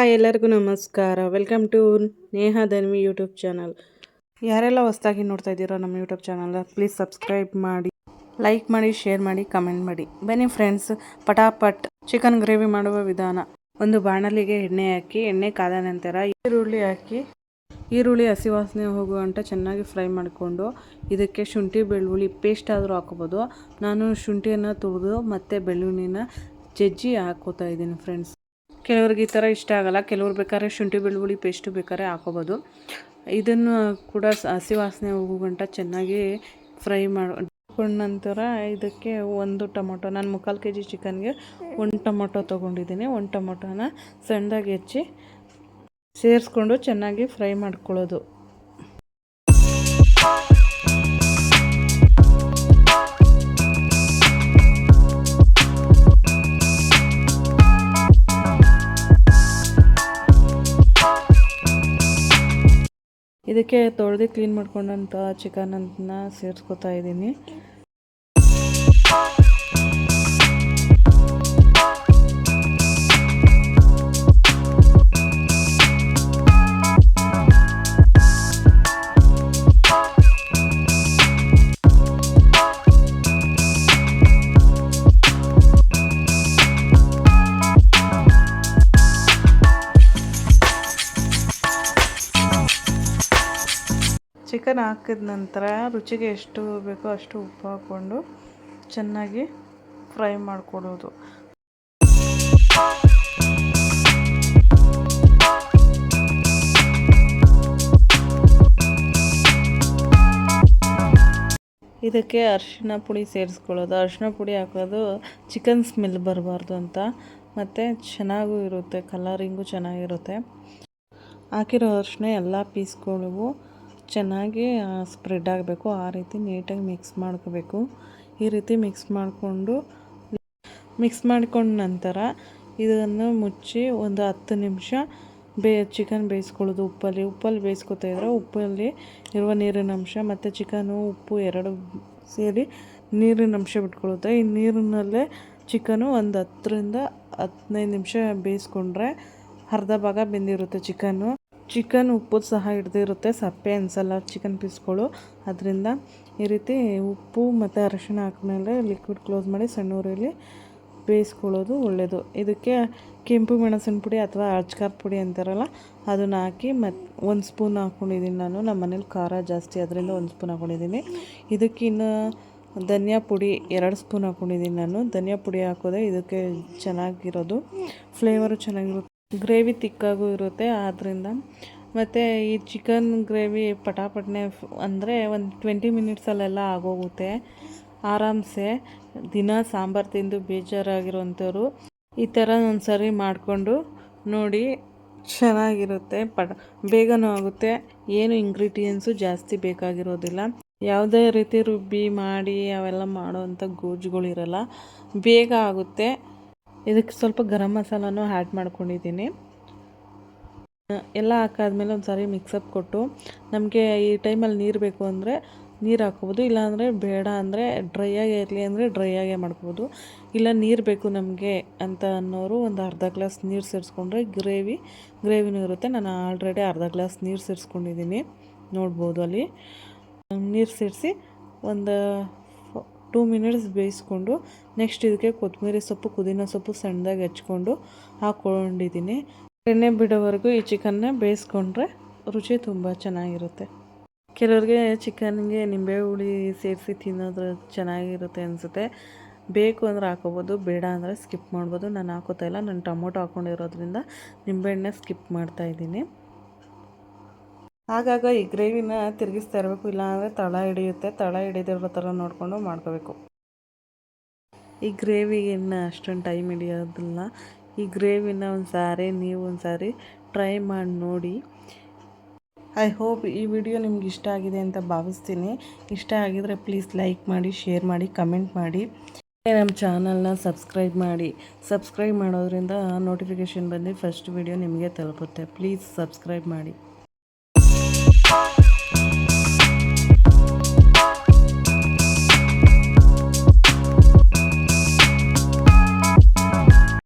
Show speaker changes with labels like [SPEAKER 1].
[SPEAKER 1] Hi ಎಲ್ಲರಿಗೂ ನಮಸ್ಕಾರ. Welcome to Neha Dhanvi YouTube channel ಯಾರೆಲ್ಲ ಹೊಸ್ದಾಗಿ ನೋಡ್ತಾ ಇದ್ದೀರೋ ನಮ್ಮ ಯೂಟ್ಯೂಬ್ ಚಾನಲ್ ಪ್ಲೀಸ್ ಸಬ್ಸ್ಕ್ರೈಬ್ ಮಾಡಿ ಲೈಕ್ ಮಾಡಿ ಶೇರ್ ಮಾಡಿ ಕಮೆಂಟ್ ಮಾಡಿ. ಬನ್ನಿ ಫ್ರೆಂಡ್ಸ್ ಪಟಾಪಟ್ ಚಿಕನ್ ಗ್ರೇವಿ ಮಾಡುವ ವಿಧಾನ. ಒಂದು ಬಾಣಲಿಗೆ ಎಣ್ಣೆ ಹಾಕಿ, ಎಣ್ಣೆ ಕಾದ ನಂತರ ಈರುಳ್ಳಿ ಹಾಕಿ, ಈರುಳ್ಳಿ ಹಸಿ ವಾಸನೆ ಹೋಗುವಂತ ಚೆನ್ನಾಗಿ ಫ್ರೈ ಮಾಡಿಕೊಂಡು ಇದಕ್ಕೆ ಶುಂಠಿ, ಬೆಳ್ಳುಳ್ಳಿ ಪೇಸ್ಟ್ ಆದರೂ ಹಾಕೋಬೋದು. ನಾನು ಶುಂಠಿಯನ್ನು ತುರಿದು ಮತ್ತು ಬೆಳ್ಳುಳ್ಳಿನ ಜಜ್ಜಿ ಹಾಕೋತಾ ಇದ್ದೀನಿ ಫ್ರೆಂಡ್ಸ್ ಕೆಲವ್ರಿಗೆ ಈ ಥರ ಇಷ್ಟ ಆಗಲ್ಲ, ಕೆಲವ್ರು ಬೇಕಾದ್ರೆ ಶುಂಠಿ, ಬೆಳ್ಳುಳ್ಳಿ ಪೇಸ್ಟು ಬೇಕಾದ್ರೆ ಹಾಕೋಬೋದು. ಇದನ್ನು ಕೂಡ ಹಸಿ ವಾಸನೆ ಹೋಗೋ ಗಂಟ ಚೆನ್ನಾಗಿ ಫ್ರೈ ಮಾಡ್ಕೊಂಡ ನಂತರ ಇದಕ್ಕೆ ಒಂದು ಟೊಮೊಟೊ, ನಾನು ಮುಕ್ಕಾಲು ಕೆ ಜಿ ಚಿಕನ್ಗೆ ಒಂದು ಟೊಮೊಟೊ ತೊಗೊಂಡಿದ್ದೀನಿ. ಒಂದು ಟೊಮೊಟೊನ ಸಣ್ಣದಾಗಿ ಹೆಚ್ಚಿ ಸೇರಿಸ್ಕೊಂಡು ಚೆನ್ನಾಗಿ ಫ್ರೈ ಮಾಡ್ಕೊಳ್ಳೋದು. ಇದಕ್ಕೆ ತೊಳೆದು ಕ್ಲೀನ್ ಮಾಡ್ಕೊಂಡಂಥ ಚಿಕನ್ ಅಂತ ಸೇರಿಸ್ಕೊತಾ ಇದ್ದೀನಿ ಚಿಕನ್ ಹಾಕಿದ ನಂತರ ರುಚಿಗೆ ಎಷ್ಟು ಬೇಕೋ ಅಷ್ಟು ಉಪ್ಪು ಹಾಕ್ಕೊಂಡು ಚೆನ್ನಾಗಿ ಫ್ರೈ ಮಾಡಿಕೊಡೋದು. ಇದಕ್ಕೆ ಅರಿಶಿನ ಪುಡಿ ಸೇರಿಸ್ಕೊಳ್ಳೋದು. ಅರಿಶಿನ ಪುಡಿ ಹಾಕೋದು ಚಿಕನ್ ಸ್ಮೆಲ್ ಬರಬಾರ್ದು ಅಂತ. ಮತ್ತು ಚೆನ್ನಾಗೂ ಇರುತ್ತೆ, ಕಲರಿಂಗು ಚೆನ್ನಾಗಿರುತ್ತೆ. ಹಾಕಿರೋ ಅರಿಶಿನ ಎಲ್ಲ ಪೀಸ್ಗಳಿಗೂ ಚೆನ್ನಾಗಿ ಸ್ಪ್ರೆಡ್ ಆಗಬೇಕು. ಆ ರೀತಿ ನೀಟಾಗಿ ಮಿಕ್ಸ್ ಮಾಡ್ಕೋಬೇಕು. ಈ ರೀತಿ ಮಿಕ್ಸ್ ಮಾಡಿಕೊಂಡು ಮಿಕ್ಸ್ ಮಾಡಿಕೊಂಡ ನಂತರ ಇದನ್ನು ಮುಚ್ಚಿ ಒಂದು ಹತ್ತು ನಿಮಿಷ ಬೇ ಚಿಕನ್ ಬೇಯಿಸ್ಕೊಳ್ಳೋದು. ಉಪ್ಪಲ್ಲಿ ಉಪ್ಪಲ್ಲಿ ಬೇಯಿಸ್ಕೊತಾ ಇದ್ರೆ ಉಪ್ಪಲ್ಲಿ ಇರುವ ನೀರಿನ ಅಂಶ ಮತ್ತು ಚಿಕನು ಉಪ್ಪು ಎರಡು ಸೇರಿ ನೀರಿನ ಅಂಶ ಬಿಟ್ಕೊಳ್ಳುತ್ತೆ. ಈ ನೀರಿನಲ್ಲೇ ಚಿಕನು ಒಂದು ಹತ್ತರಿಂದ ಹದಿನೈದು ನಿಮಿಷ ಬೇಯಿಸ್ಕೊಂಡ್ರೆ ಅರ್ಧ ಭಾಗ ಬೆಂದಿರುತ್ತೆ ಚಿಕನ್ನು ಚಿಕನ್ ಉಪ್ಪು ಸಹ ಹಿಡ್ದಿರುತ್ತೆ. ಸಪ್ಪೆ ಅನಿಸಲ್ಲ ಚಿಕನ್ ಪೀಸ್ಗಳು. ಅದರಿಂದ ಈ ರೀತಿ ಉಪ್ಪು ಮತ್ತು ಅರಿಶಿಣ ಹಾಕಿದ್ಮೇಲೆ ಲಿಕ್ವಿಡ್ ಕ್ಲೋಸ್ ಮಾಡಿ ಸಣ್ಣ ಊರಲ್ಲಿ ಬೇಯಿಸ್ಕೊಳ್ಳೋದು ಒಳ್ಳೆಯದು ಇದಕ್ಕೆ ಕೆಂಪು ಮೆಣಸಿನ ಪುಡಿ ಅಥವಾ ಅಚ್ಕಾರ್ ಪುಡಿ ಅಂತಾರಲ್ಲ, ಅದನ್ನು ಹಾಕಿ ಮತ್ತು ಒಂದು ಸ್ಪೂನ್ ಹಾಕ್ಕೊಂಡಿದ್ದೀನಿ ನಾನು. ನಮ್ಮ ಮನೇಲಿ ಖಾರ ಜಾಸ್ತಿ, ಅದರಿಂದ ಒಂದು ಸ್ಪೂನ್ ಹಾಕ್ಕೊಂಡಿದ್ದೀನಿ ಇದಕ್ಕಿನ್ನು ಧನಿಯಾ ಪುಡಿ ಎರಡು ಸ್ಪೂನ್ ಹಾಕ್ಕೊಂಡಿದ್ದೀನಿ ನಾನು. ಧನಿಯಾ ಪುಡಿ ಹಾಕೋದೆ ಇದಕ್ಕೆ ಚೆನ್ನಾಗಿರೋದು. ಫ್ಲೇವರು ಚೆನ್ನಾಗಿರುತ್ತೆ. ಗ್ರೇವಿ ತಿಕ್ಕಾಗೂ ಇರುತ್ತೆ ಆದ್ದರಿಂದ ಮತ್ತು ಈ ಚಿಕನ್ ಗ್ರೇವಿ ಪಟಾಪಟ್ನೆ ಅಂದರೆ ಒಂದು ಟ್ವೆಂಟಿ ಮಿನಿಟ್ಸಲ್ಲೆಲ್ಲ ಆಗೋಗುತ್ತೆ. ಆರಾಮ್ಸೆ. ದಿನ ಸಾಂಬಾರು ತಿಂದು ಬೇಜಾರಾಗಿರೋಂಥವ್ರು ಈ ಥರ ಒಂದು ಸರಿ ಮಾಡಿಕೊಂಡು ನೋಡಿ ಚೆನ್ನಾಗಿರುತ್ತೆ. ಪಟ, ಬೇಗನೂ ಆಗುತ್ತೆ. ಏನು ಇಂಗ್ರೀಡಿಯೆಂಟ್ಸು ಜಾಸ್ತಿ ಬೇಕಾಗಿರೋದಿಲ್ಲ. ಯಾವುದೇ ರೀತಿ ರುಬ್ಬಿ ಮಾಡಿ ಅವೆಲ್ಲ ಮಾಡೋವಂಥ ಗೋಜುಗಳಿರಲ್ಲ. ಬೇಗ ಆಗುತ್ತೆ. ಇದಕ್ಕೆ ಸ್ವಲ್ಪ ಗರಂ ಮಸಾಲನೂ ಆ್ಯಡ್ ಮಾಡ್ಕೊಂಡಿದ್ದೀನಿ. ಎಲ್ಲ ಹಾಕಾದ್ಮೇಲೆ ಒಂದು ಸಾರಿ ಮಿಕ್ಸಪ್ ಕೊಟ್ಟು ನಮಗೆ ಈ ಟೈಮಲ್ಲಿ ನೀರು ಬೇಕು ಅಂದರೆ ನೀರು ಹಾಕ್ಬೋದು ಇಲ್ಲಾಂದರೆ ಬೇಡ ಅಂದರೆ ಡ್ರೈಯಾಗಿ ಇರಲಿ ಅಂದರೆ ಆಗೇ ಮಾಡ್ಬೋದು. ಇಲ್ಲ ನೀರು ಬೇಕು ನಮಗೆ ಅಂತ ಅನ್ನೋರು ಒಂದು ಅರ್ಧ ಗ್ಲಾಸ್ ನೀರು ಸೇರಿಸ್ಕೊಂಡ್ರೆ ಗ್ರೇವಿ ಗ್ರೇವಿನೂ ಇರುತ್ತೆ. ನಾನು ಆಲ್ರೆಡಿ ಅರ್ಧ ಗ್ಲಾಸ್ ನೀರು ಸೇರಿಸ್ಕೊಂಡಿದ್ದೀನಿ. ನೋಡ್ಬೋದು ಅಲ್ಲಿ. ನೀರು ಸೇರಿಸಿ ಒಂದು ಟೂ ಮಿನಿಟ್ಸ್ ಬೇಯಿಸ್ಕೊಂಡು ನೆಕ್ಸ್ಟ್ ಇದಕ್ಕೆ ಕೊತ್ತಂಬರಿ ಸೊಪ್ಪು, ಪುದೀನ ಸೊಪ್ಪು ಸಣ್ಣದಾಗಿ ಹಚ್ಕೊಂಡು ಹಾಕ್ಕೊಂಡಿದ್ದೀನಿ. ಎಣ್ಣೆ ಬಿಡೋವರೆಗೂ ಈ ಚಿಕನ್ನ ಬೇಯಿಸ್ಕೊಂಡ್ರೆ ರುಚಿ ತುಂಬ ಚೆನ್ನಾಗಿರುತ್ತೆ. ಕೆಲವ್ರಿಗೆ ಚಿಕನ್ಗೆ ನಿಂಬೆ ಹುಳಿ ಸೇರಿಸಿ ತಿನ್ನೋದ್ರ ಚೆನ್ನಾಗಿರುತ್ತೆ ಅನಿಸುತ್ತೆ. ಬೇಕು ಅಂದರೆ ಹಾಕೋಬೋದು, ಬೇಡ ಅಂದರೆ ಸ್ಕಿಪ್ ಮಾಡ್ಬೋದು. ನಾನು ಹಾಕೋತಾ ಇಲ್ಲ. ನಾನು ಟೊಮೊಟೊ ಹಾಕ್ಕೊಂಡಿರೋದ್ರಿಂದ ನಿಂಬೆಹಣ್ಣೆ ಸ್ಕಿಪ್ ಮಾಡ್ತಾಯಿದ್ದೀನಿ ಆಗಾಗ ಈ ಗ್ರೇವಿನ ತಿರುಗಿಸ್ತಾ ಇರಬೇಕು, ಇಲ್ಲಾಂದರೆ ತಳ ಹಿಡಿಯುತ್ತೆ. ತಳ ಹಿಡಿದಿರೋ ಥರ ನೋಡಿಕೊಂಡು ಮಾಡ್ಕೋಬೇಕು. ಈ ಗ್ರೇವಿಗಿನ್ನ ಅಷ್ಟೊಂದು ಟೈಮ್ ಹಿಡಿಯೋದಿಲ್ಲ. ಈ ಗ್ರೇವಿನ ಒಂದು ಸಾರಿ ನೀವು ಒಂದು ಸಾರಿ ಟ್ರೈ ಮಾಡಿ ನೋಡಿ. ಐ ಹೋಪ್ ಈ ವಿಡಿಯೋ ನಿಮ್ಗೆ ಇಷ್ಟ ಆಗಿದೆ ಅಂತ ಭಾವಿಸ್ತೀನಿ. ಇಷ್ಟ ಆಗಿದರೆ ಪ್ಲೀಸ್ ಲೈಕ್ ಮಾಡಿ, ಶೇರ್ ಮಾಡಿ, ಕಮೆಂಟ್ ಮಾಡಿ. ನಮ್ಮ ಚಾನಲ್ನ ಸಬ್ಸ್ಕ್ರೈಬ್ ಮಾಡಿ. ಸಬ್ಸ್ಕ್ರೈಬ್ ಮಾಡೋದ್ರಿಂದ ನೋಟಿಫಿಕೇಷನ್ ಬಂದು ಫಸ್ಟ್ ವಿಡಿಯೋ ನಿಮಗೆ ತಲುಪುತ್ತೆ. ಪ್ಲೀಸ್ ಸಬ್ಸ್ಕ್ರೈಬ್ ಮಾಡಿ.